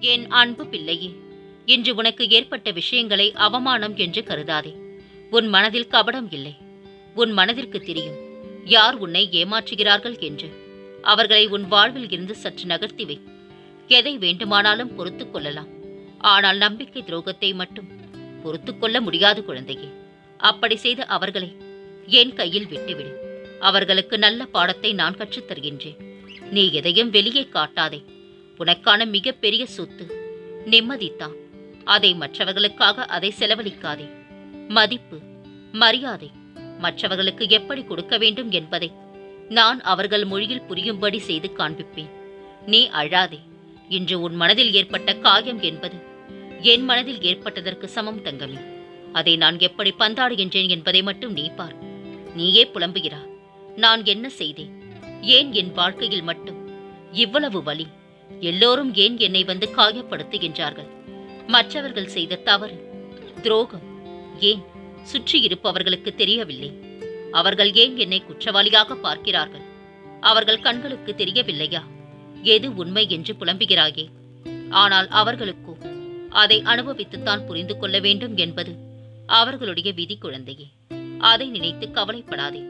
என் அன்பு பிள்ளையே இன்று உனக்கு ஏற்பட்ட விஷயங்களை அவமானம் என்று கருதாதே. உன் மனதில் கபடம் இல்லை. உன் மனதிற்கு தெரியும் யார் உன்னை ஏமாற்றுகிறார்கள் என்று. அவர்களை உன் வாழ்வில் இருந்து சற்று நகர்த்தி வை. எதை வேண்டுமானாலும் பொறுத்துக் கொள்ளலாம். ஆனால் நம்பிக்கை துரோகத்தை மட்டும் பொறுத்து கொள்ள முடியாது குழந்தையே. அப்படி செய்த அவர்களை என் கையில் விட்டுவிடு. அவர்களுக்கு நல்ல பாடத்தை நான் கற்றுத் தருகின்றேன். நீ எதையும் வெளியே காட்டாதே. உனக்கான மிகப்பெரிய சொத்து. நிம்மதித்தான். அதை மற்றவர்களுக்காக அதை செலவழிக்காதே. மதிப்பு மரியாதை மற்றவர்களுக்கு எப்படி கொடுக்க வேண்டும் என்பதை நான் அவர்கள் மொழியில் புரியும்படி செய்து காண்பிப்பேன். நீ அழாதே. இன்று உன் மனதில் ஏற்பட்ட காயம் என்பது என் மனதில் ஏற்பட்டதற்கு சமம் தங்கமே. அதை நான் எப்படி பந்தாடுகின்றேன் என்பதை மட்டும் நீ பார். நீயே புலம்புகிறா நான் என்ன செய்தேன்? ஏன் என் வாழ்க்கையில் மட்டும் இவ்வளவு வலி? எல்லோரும் ஏன் என்னை வந்து காயப்படுத்துகின்றார்கள்? மற்றவர்கள் செய்த தவறு துரோகம் ஏன் சுற்றி இருப்பவர்களுக்கு தெரியவில்லை? அவர்கள் ஏன் என்னை குற்றவாளியாக பார்க்கிறார்கள்? அவர்கள் கண்களுக்கு தெரியவில்லையா? எது உண்மை என்று புலம்புகிறாயே? ஆனால் அவர்களுக்கோ அதை அனுபவித்துத்தான் புரிந்து கொள்ள வேண்டும் என்பது அவர்களுடைய விதி குழந்தையே. அதை நினைத்து கவலைப்படாதே.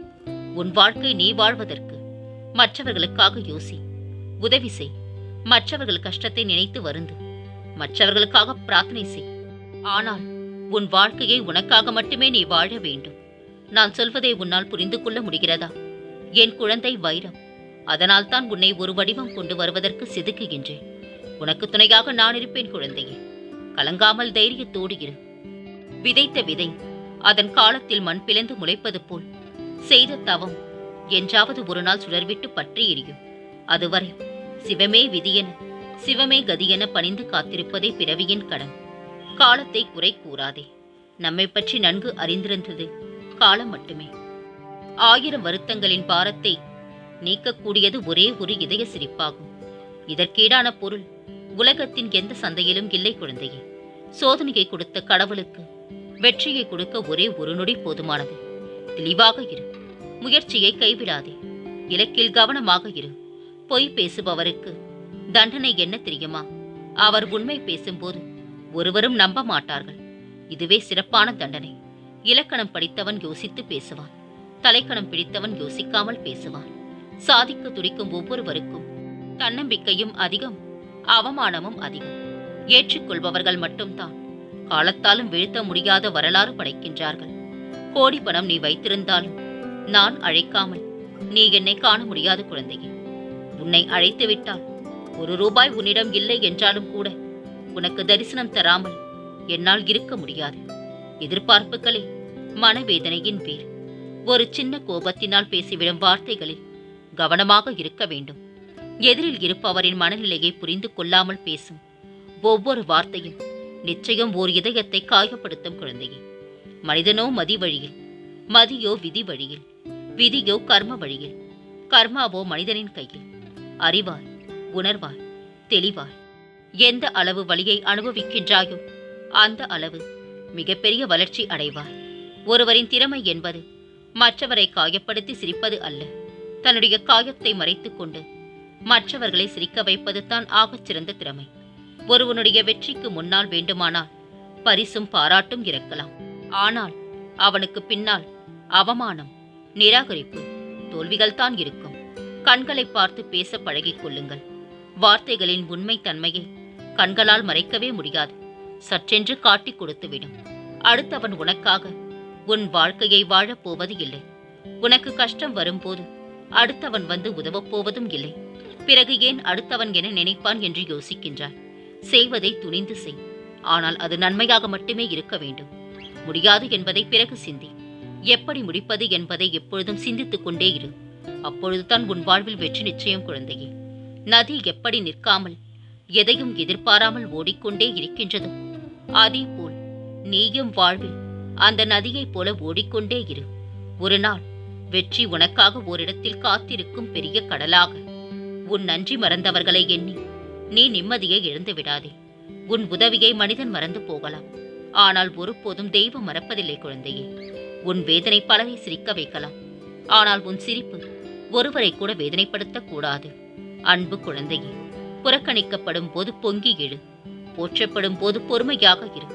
உன் வாழ்க்கை நீ வாழ்வதற்கு மற்றவர்களுக்காக யோசி. உதவி செய். மற்றவர்கள் கஷ்டத்தை நினைத்து வருந்து மற்றவர்களுக்காக பிரார்த்தனை செய். ஆனால் உன் வாழ்க்கையை உனக்காக மட்டுமே நீ வாழ வேண்டும். நான் சொல்வதை உன்னால் புரிந்து கொள்ள முடிகிறதா? என் குழந்தை வைரம் அதனால் தான் உன்னை ஒரு வடிவம் கொண்டு வருவதற்கு செதுக்குகின்றேன். உனக்கு துணையாக நான் இருப்பேன் குழந்தையே. கலங்காமல் தைரியத்தோடு இரு. விதைத்த விதை அதன் காலத்தில் மண் பிளந்து முளைப்பது போல் செய்த தவம் என்றாவது ஒரு நாள் சுடர்விட்டு பற்றி எரியும். அதுவரை சிவமே விதியென சிவமே கதியென பணிந்து காத்திருப்பதே பிறவியின் கடன். காலத்தை குறை கூறாதே. நம்மை பற்றி நன்கு அறிந்திருந்தது காலம் மட்டுமே. ஆயிரம் வருத்தங்களின் பாரத்தை நீக்கக்கூடியது ஒரே ஒரு இதய சிரிப்பாகும். இதற்கீடான பொருள் உலகத்தின் எந்த சந்தையிலும் இல்லை குழந்தையே. சோதனையை கொடுத்த கடவுளுக்கு வெற்றியை கொடுக்க ஒரே ஒரு நொடி போதுமானது. தெளிவாக இரு முயற்சியை கைவிடாதே. இலக்கில் கவனமாக இரு. பொய் பேசுபவருக்கு தண்டனை என்ன தெரியுமா? அவர் உண்மை பேசும்போது ஒருவரும் நம்ப மாட்டார்கள். இதுவே சிறப்பான தண்டனை. இலக்கணம் படித்தவன் யோசித்து பேசுவான். தலைக்கணம் பிடித்தவன் யோசிக்காமல் பேசுவான். சாதிக்க துடிக்கும் ஒவ்வொருவருக்கும் தன்னம்பிக்கையும் அதிகம் அவமானமும் அதிகம். ஏற்றுக்கொள்பவர்கள் மட்டும்தான் காலத்தாலும் வீழ்த்த முடியாத வரலாறு படைக்கின்றார்கள். கோடி பணம் நீ வைத்திருந்தாலும் நான் அழைக்காமல் நீ என்னை காண முடியாத குழந்தையே. உன்னை அழைத்து விட்டால் ஒரு ரூபாய் உன்னிடம் இல்லை என்றாலும் கூட உனக்கு தரிசனம் தராமல் என்னால் இருக்க முடியாது. எதிர்பார்ப்புகளே மனவேதனையின் பேர். ஒரு சின்ன கோபத்தினால் பேசிவிடும் வார்த்தைகளில் கவனமாக இருக்க வேண்டும். எதிரில் இருப்பவரின் மனநிலையை புரிந்து கொள்ளாமல் பேசும் ஒவ்வொரு வார்த்தையும் நிச்சயம் ஓர் இதயத்தை காயப்படுத்தும் குழந்தையே. மனிதனோ மதி வழியில் மதியோ விதி வழியில் விதியோ கர்ம வழியில் கர்மாவோ மனிதனின் கையில். அறிவாய் உணர்வாய் தெளிவாய். எந்த அளவு வழியை அனுபவிக்கின்றாயோ அந்த அளவு மிகப்பெரிய வளர்ச்சி அடைவாய். ஒருவரின் திறமை என்பது மற்றவரை காயப்படுத்தி சிரிப்பது அல்ல. தன்னுடைய காயத்தை மறைத்து கொண்டு மற்றவர்களை சிரிக்க வைப்பது தான் ஆகச் சிறந்த திறமை. ஒருவனுடைய வெற்றிக்கு முன்னால் வேண்டுமானால் பரிசும் பாராட்டும் இருக்கலாம் ஆனால் அவனுக்கு பின்னால் அவமானம் நிராகரிப்பு தோல்விகள் தான் இருக்கும். கண்களை பார்த்து பேச பழகிக் கொள்ளுங்கள். வார்த்தைகளின் உண்மை தன்மையை கண்களால் மறைக்கவே முடியாது. சற்றென்று காட்டிக் கொடுத்துவிடும். அடுத்தவன் உனக்காக உன் வாழ்க்கையை வாழப் போவது இல்லை. உனக்கு கஷ்டம் வரும்போது அடுத்தவன் வந்து உதவப் போவதும் இல்லை. பிறகு ஏன் அடுத்தவன் என நினைப்பான் என்று யோசிக்கின்றான் செய்வதை துணிந்து செய். ஆனால் அது நன்மையாக மட்டுமே இருக்க வேண்டும். முடியாது என்பதை பிறகு சிந்தி. எப்படி முடிப்பது என்பதை எப்பொழுதும் சிந்தித்துக் கொண்டே இரு. அப்பொழுதுதான் உன் வாழ்வில் வெற்றி நிச்சயம் குழந்தையே. நதி எப்படி நிற்காமல் எதையும் எதிர்பாராமல் ஓடிக்கொண்டே இருக்கின்றதோ? அதே போல் நீயும் வாழ்வில் அந்த நதியைப் போல ஓடிக்கொண்டே இரு. ஒரு நாள் வெற்றி உனக்காக ஓரிடத்தில் காத்திருக்கும் பெரிய கடலாக. உன் நன்றி மறந்தவர்களை எண்ணி நீ நிம்மதியை இழந்து விடாதே. உன் உதவியை மனிதன் மறந்து போகலாம். ஆனால் ஒருபோதும் தெய்வம் மறப்பதில்லை குழந்தையே. உன் வேதனை பலரை சிரிக்க வைக்கலாம். ஆனால் உன் சிரிப்பு ஒருவரை கூட வேதனைப்படுத்தக் கூடாது அன்பு குழந்தையே புறக்கணிக்கப்படும் போது பொங்கி எழு. போற்றப்படும் போது பொறுமையாக இரு.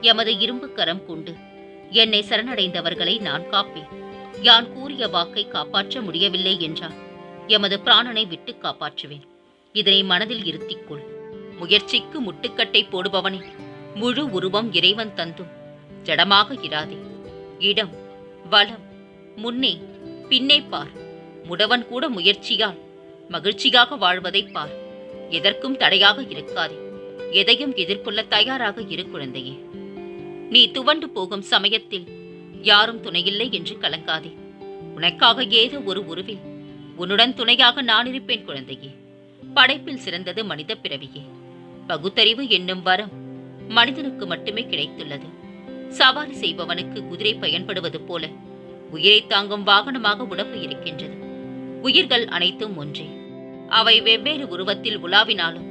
எமது இரும்பு கரம் கொண்டு. என்னை சரணடைந்தவர்களை நான் காப்பேன். யான் கூறிய வாக்கை காப்பாற்ற முடியவில்லை என்றால் எமது பிராணனை விட்டு காப்பாற்றுவேன். இதனை மனதில் இருத்திக்கொள் முயற்சிக்கு முட்டுக்கட்டை போடுபவனே முழு உருவம் இறைவன் தந்தும். ஜடமாக இராதே. இடம் வளம் முன்னே பின்னே பார். முடவன் கூட முயற்சியால் மகிழ்ச்சியாக வாழ்வதைப் பார். எதற்கும் தடையாக இருக்காதே. எதையும் எதிர்கொள்ள தயாராக இரு குழந்தையே. நீ துவண்டு போகும் சமயத்தில் யாரும் துணையில்லை என்று கலங்காதே. உனக்காக ஏதோ ஒரு உருவில் உன்னுடன் துணையாக நான் இருப்பேன் குழந்தையே. படைப்பில் சிறந்தது மனித பிறவியே. பகுத்தறிவு என்னும் வரம் மனிதனுக்கு மட்டுமே கிடைத்துள்ளது. சவாரி செய்பவனுக்கு குதிரை பயன்படுவது போல உயிரை தாங்கும் வாகனமாக உடம்பு இருக்கின்றது. உயிர்கள் அனைத்தும் ஒன்றே. அவை வெவ்வேறு உருவத்தில் உலாவினாலும்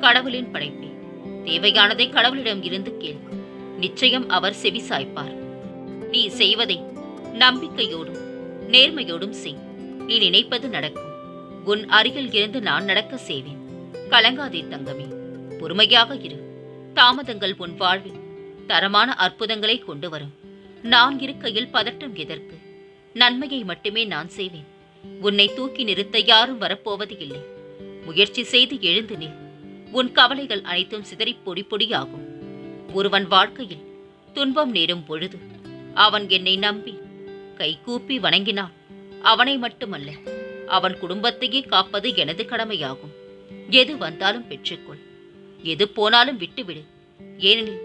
கடவுளின் படைப்பே. தேவையானதை கடவுளிடம் இருந்து கேள். நிச்சயம் அவர் செவி சாய்ப்பார். நீ செய்வதை நம்பிக்கையோடும் நேர்மையோடும் செய். நீ நினைப்பது நடக்கும். உன் அருகில் இருந்து நான் நடக்க செய்வேன். கலங்காதே தங்கமே. பொறுமையாக இரு. தாமதங்கள் உன் வாழ்வில் தரமான அற்புதங்களை கொண்டு வரும். நான் இருக்கையில் பதட்டம் எதற்கு? நன்மையை மட்டுமே நான் செய்வேன். உன்னை தூக்கி நிறுத்த யாரும் வரப்போவது இல்லை முயற்சி செய்து எழுந்து நில். உன் கவலைகள் அனைத்தும் சிதறி பொடி பொடியாகும். ஒருவன் வாழ்க்கையில் துன்பம் நேரும் பொழுது அவன் என்னை நம்பி கைகூப்பி வணங்கினான். அவனை மட்டுமல்ல அவன் குடும்பத்தையே காப்பது எனது கடமையாகும். எது வந்தாலும் பெற்றுக்கொள். எது போனாலும் விட்டுவிடு. ஏனெனில்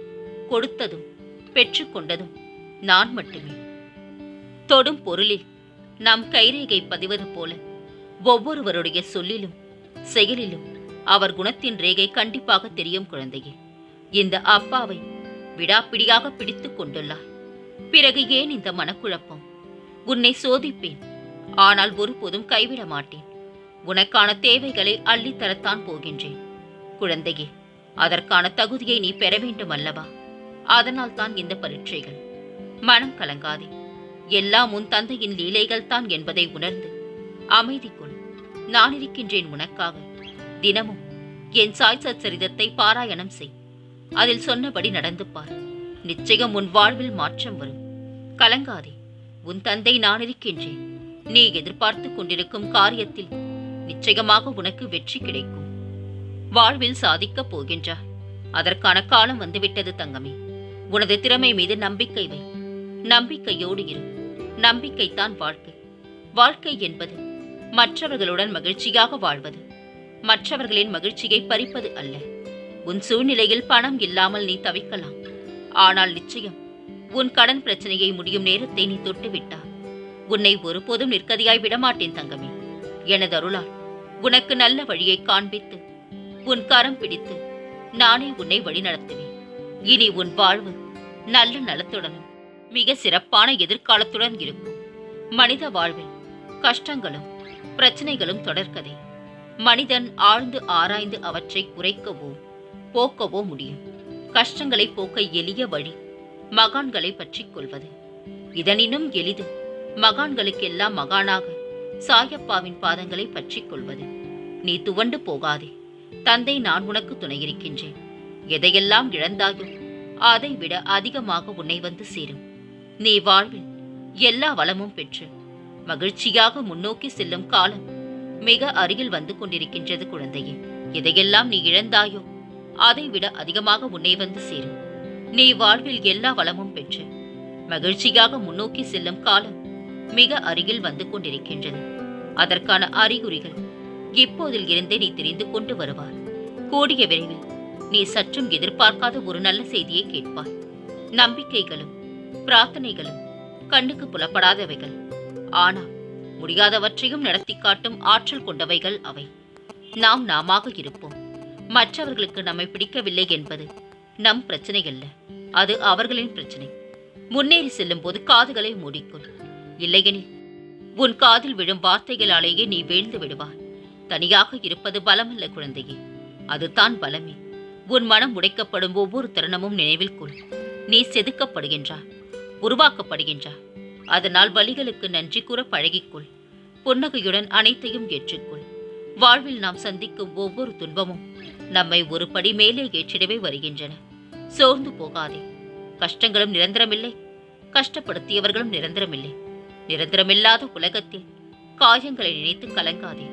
கொடுத்ததும் பெற்றுக்கொண்டதும் நான் மட்டுமே. தொடும் பொருளில் நாம் கைரேகை பதிவது போல. ஒவ்வொருவருடைய சொல்லிலும் செயலிலும் அவர் குணத்தின் ரேகை கண்டிப்பாக தெரியும் குழந்தையே. இந்த அப்பாவை விடாப்பிடியாக பிடித்துக் கொண்டுள்ளார். பிறகு ஏன் இந்த மனக்குழப்பம்? உன்னை சோதிப்பேன். ஆனால் ஒருபோதும் கைவிட மாட்டேன். உனக்கான தேவைகளை அள்ளித் தரத்தான் போகின்றேன். குழந்தையே அதற்கான தகுதியை நீ பெற வேண்டும் அல்லவா? அதனால் தான் இந்த பரீட்சைகள். மனம் கலங்காதே. எல்லாம் உன் தந்தையின் லீலைகள் தான் என்பதை உணர்ந்து அமைதி கொள் நான் இருக்கின்றேன் உனக்காக. தினமும் என் சாய் சச்சரிதத்தை பாராயணம் செய். அதில் சொன்னபடி நடந்து பார். நிச்சயம் உன் வாழ்வில் மாற்றம் வரும். கலங்காதே. உன் தந்தை நான் இருக்கின்றேன். நீ எதிர்பார்த்து கொண்டிருக்கும் காரியத்தில் நிச்சயமாக உனக்கு வெற்றி கிடைக்கும். வாழ்வில் சாதிக்கப் போகின்றாய் அதற்கான காலம் வந்துவிட்டது தங்கமே. உனது திறமை மீது நம்பிக்கை வை. நம்பிக்கையோடு இரு. நம்பிக்கைத்தான் வாழ்க்கை. வாழ்க்கை என்பது மற்றவர்களுடன் மகிழ்ச்சியாக வாழ்வது. மற்றவர்களின் மகிழ்ச்சியை பறிப்பது அல்ல. உன் சூழ்நிலையில் பணம் இல்லாமல் நீ தவிக்கலாம். ஆனால் நிச்சயம் உன் கடன் பிரச்சனையை முடியும் நேரத்தை நீ தொட்டுவிட்டாய். உன்னை ஒருபோதும் நிற்கதியாய் விடமாட்டேன் தங்கமே. எனது அருளால் உனக்கு நல்ல வழியை காண்பித்து உன் கரம் பிடித்து நானே உன்னை வழிநடத்துவேன். இனி உன் வாழ்வு நல்ல நலத்துடனும் மிக சிறப்பான எதிர்காலத்துடன் இருக்கும். மனித வாழ்வில் கஷ்டங்களும் பிரச்சனைகளும் தொடர்கதை. மனிதன் ஆழ்ந்து ஆராய்ந்து அவற்றை குறைக்கவோ போக்கவோ முடியும். கஷ்டங்களை போக்க எளிய வழி மகான்களை பற்றி கொள்வது. இதனினும் எளிது மகான்களுக்கெல்லாம் மகானாக சாயப்பாவின் பாதங்களை பற்றி கொள்வது. நீ துவண்டு போகாதே. தந்தை நான் உனக்கு துணையிருக்கின்றேன். எதையெல்லாம் இழந்தாயோ அதை விட அதிகமாக உன்னை வந்து சேரும். நீ வாழ்வில் எல்லா வளமும் பெற்று மகிழ்ச்சியாக முன்னோக்கி செல்லும் காலம் மிக அருகில் வந்து கொண்டிருக்கின்றது குழந்தையே. எதையெல்லாம் நீ இழந்தாயோ அதை விட அதிகமாக உன்னை வந்து சேரும் நீ வாழ்வில் எல்லா வளமும் பெற்று மகிழ்ச்சியாக முன்னோக்கி செல்லும் காலம் மிக அருகில் வந்து கொண்டிருக்கின்றது. அதற்கான அறிகுறிகள் இப்போதில் இருந்தே நீ தெரிந்து கொண்டு வருவார் கூடிய விரைவில் நீ சற்றும் எதிர்பார்க்காத ஒரு நல்ல செய்தியை கேட்பாய். நம்பிக்கைகளும் பிரார்த்தனைகளும் கண்ணுக்கு புலப்படாதவைகள். ஆனால் முடியாதவற்றையும் நடத்தி காட்டும் ஆற்றல் கொண்டவைகள் அவை. நாம் நாமாக இருப்போம். மற்றவர்களுக்கு நம்மை பிடிக்கவில்லை என்பது நம் பிரச்சனை அல்ல அது அவர்களின் பிரச்சனை. முன்னேறி செல்லும் போது காதுகளை மூடிக்கொள். இல்லையெனில் உன் காதில் விழும் வார்த்தைகளாலேயே நீ வீழ்ந்து விடுவாய். தனியாக இருப்பது பலமல்ல குழந்தையே. அதுதான் பலமே. உன் மனம் உடைக்கப்படும் ஒவ்வொரு தருணமும் நினைவில் கொள். நீ செதுக்கப்படுகின்றாய். உருவாக்கப்படுகின்றார் அதனால் வலிகளுக்கு நன்றி கூற பழகிக்கொள். புன்னகையுடன் அனைத்தையும் ஏற்றுக்கொள். வாழ்வில் நாம் சந்திக்கும் ஒவ்வொரு துன்பமும் நம்மை ஒரு படி மேலே ஏற்றிடவே வருகின்றன. சோர்ந்து போகாதே. கஷ்டங்களும் நிரந்தரமில்லை. கஷ்டப்படுத்தியவர்களும் நிரந்தரமில்லை. நிரந்தரமில்லாத உலகத்தில் காயங்களை நினைத்து கலங்காதே.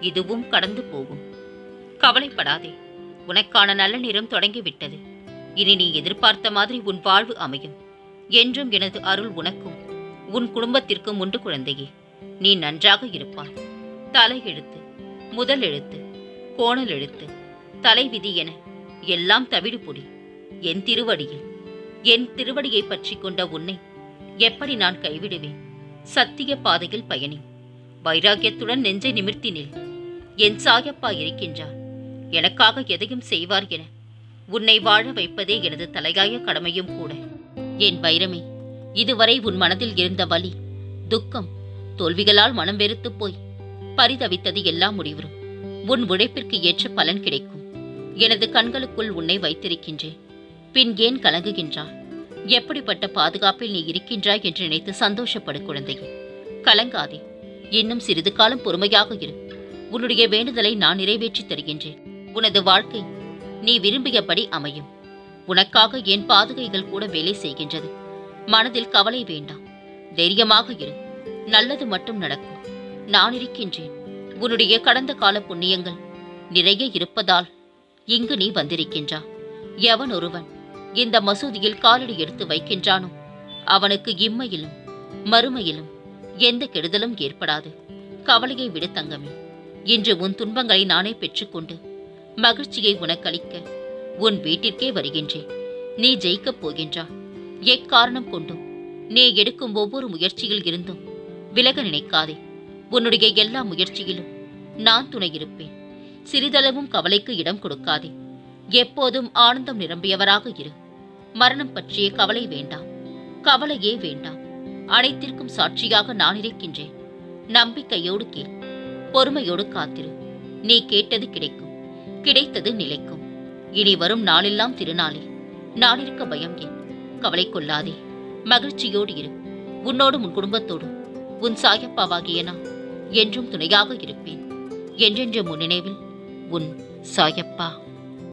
இதுவும் கடந்து போகும். கவலைப்படாதே. உனக்கான நல்ல நேரம் தொடங்கிவிட்டது. இனி நீ எதிர்பார்த்த மாதிரி உன் வாழ்வு அமையும். என்றும் எனது அருள் உனக்கும். உன் குடும்பத்திற்கும் உண்டு குழந்தையே நீ நன்றாக இருப்பாய். தலை எழுத்து முதல் எழுத்து கோணல் எழுத்து தலைவிதி என எல்லாம் தவிடு பொடி. என் திருவடியில் என் திருவடியை பற்றி கொண்ட உன்னை எப்படி நான் கைவிடுவேன்? சத்திய பாதையில் பயணி. வைராகியத்துடன் நெஞ்சை நிமிர்த்தினில் என் சாயப்பா இருக்கின்றார். எனக்காக எதையும் செய்வார் என உன்னை வாழ வைப்பதே எனது தலையாய கடமையும் கூட. என் வைரமே இதுவரை உன் மனதில் இருந்த வலி துக்கம் தோல்விகளால் மனம் வெறுத்துப் போய் பரிதவித்தது எல்லாம் முடிவரும் உன் உழைப்பிற்கு ஏற்ற பலன் கிடைக்கும். எனது கண்களுக்குள் உன்னை வைத்திருக்கின்றேன். பின் ஏன் கலங்குகின்றாய்? எப்படிப்பட்ட பாதுகாப்பில் நீ இருக்கின்றாய் என்று நினைத்து சந்தோஷப்படு குழந்தையே. கலங்காதே. இன்னும் சிறிது காலம் பொறுமையாக இரு. உன்னுடைய வேண்டுதலை நான் நிறைவேற்றித் தருகின்றேன். உனது வாழ்க்கை நீ விரும்பியபடி அமையும். உனக்காக என் பாதுகைகள் கூட வேலை செய்கின்றது. மனதில் கவலை வேண்டாம். தைரியமாக இரு. நல்லது மட்டும் நடக்கும். நான் இருக்கின்றேன். உன்னுடைய கடந்த கால புண்ணியங்கள் நிறைய இருப்பதால் இங்கு நீ வந்திருக்கின்றா. எவன் ஒருவன் இந்த மசூதியில் காலடி எடுத்து வைக்கின்றானோ அவனுக்கு இம்மையிலும் மறுமையிலும் எந்த கெடுதலும் ஏற்படாது. கவலையை விடு தங்கமே. இன்று உன் துன்பங்களை நானே பெற்றுக்கொண்டு மகிழ்ச்சியை உனக்களிக்க உன் வீட்டிற்கே வருகின்றேன். நீ ஜெயிக்கப் போகின்றா. எக்காரணம் கொண்டும்? நீ எடுக்கும் ஒவ்வொரு முயற்சியில் இருந்தும் விலக நினைக்காதே. உன்னுடைய எல்லா முயற்சியிலும் நான் துணை இருப்பேன். சிறிதளவும் கவலைக்கு இடம் கொடுக்காதே. எப்போதும் ஆனந்தம் நிரம்பியவராக இரு. மரணம் பற்றிய கவலை வேண்டாம். கவலையே வேண்டாம். அனைத்திற்கும் சாட்சியாக நான் இருக்கின்றேன். நம்பிக்கையோடு கேள். பொறுமையோடு காத்திரு. நீ கேட்டது கிடைக்கும். கிடைத்தது நிலைக்கும். இனி வரும் நாளெல்லாம் திருநாளே. நாளிருக்க பயம் ஏன்? கவலை கொள்ளாதே. மகிழ்ச்சியோடு இரு. உன்னோடும் உன் குடும்பத்தோடும். உன் சாயப்பாவாகிய நான் என்றும் துணையாக இருப்பேன். என்றென்ற முன்னினைவில் உன் சாயப்பா.